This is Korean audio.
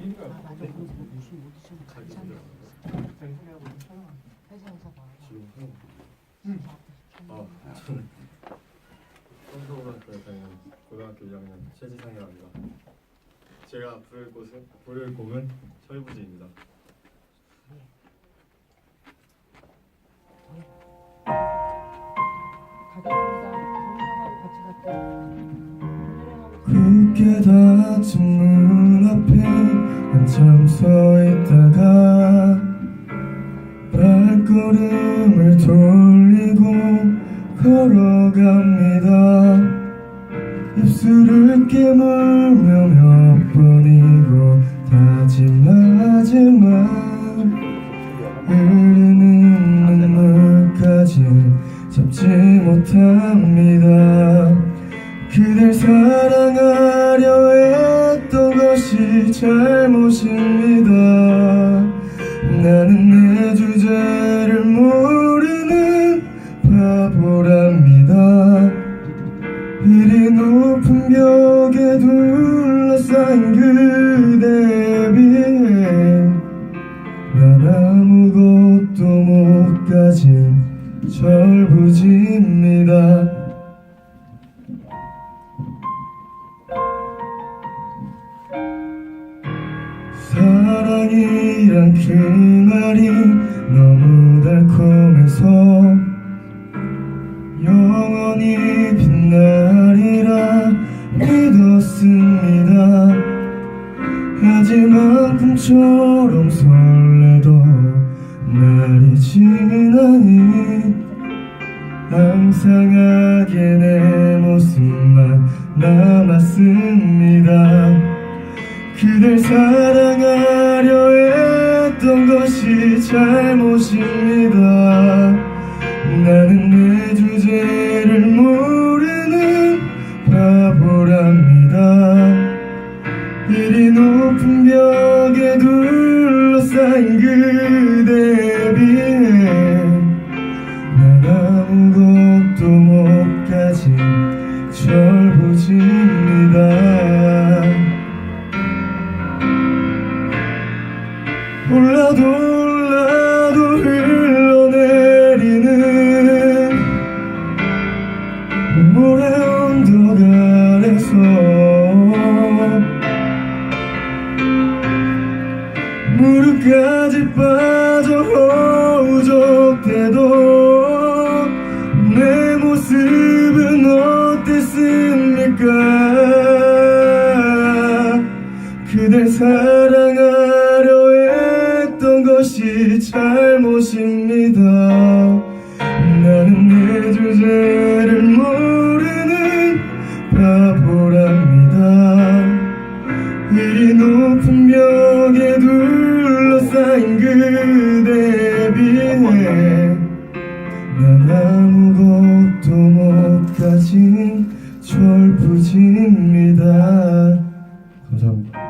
아봐 지금 응. 아 저는 성서고등학교에 다니는 고등학교 2학년 최지상이라 합니다. 제가 부를 곳은 부를 곡은 철부지입니다. 동생하고 같이 갈게요. 굳게 닫힌 문 앞에 한참 서 있다가 발걸음을 돌리고 걸어갑니다. 입술을 깨물며 몇 번이고 다짐하지만 흐르는 눈물까지 잡지 못합니다 잘못입니다. 나는 내 주제를 모르는 바보랍니다. 이리 높은 벽에 둘러싸인 그대에 비해 난 아무것도 못 가진 철부지입니다 이란 그 말이 너무 달콤해서 영원히 빛나리라 믿었습니다. 하지만 꿈처럼 설레도 날이 지나니 항상하게 내 모습만 남았습니다. 그댈 사랑하려 했던 것이 잘못입니다. 나는 내 주제를 모르는 바보랍니다. 이리 높은 벽에 둘러싸인 그 올라도 잘못입니다. 나는 내 주제를 모르는 바보랍니다. 이 높은 벽에 둘러싸인 그대에 비해 난 아무것도 못 가진 철부지입니다. 감사합니다.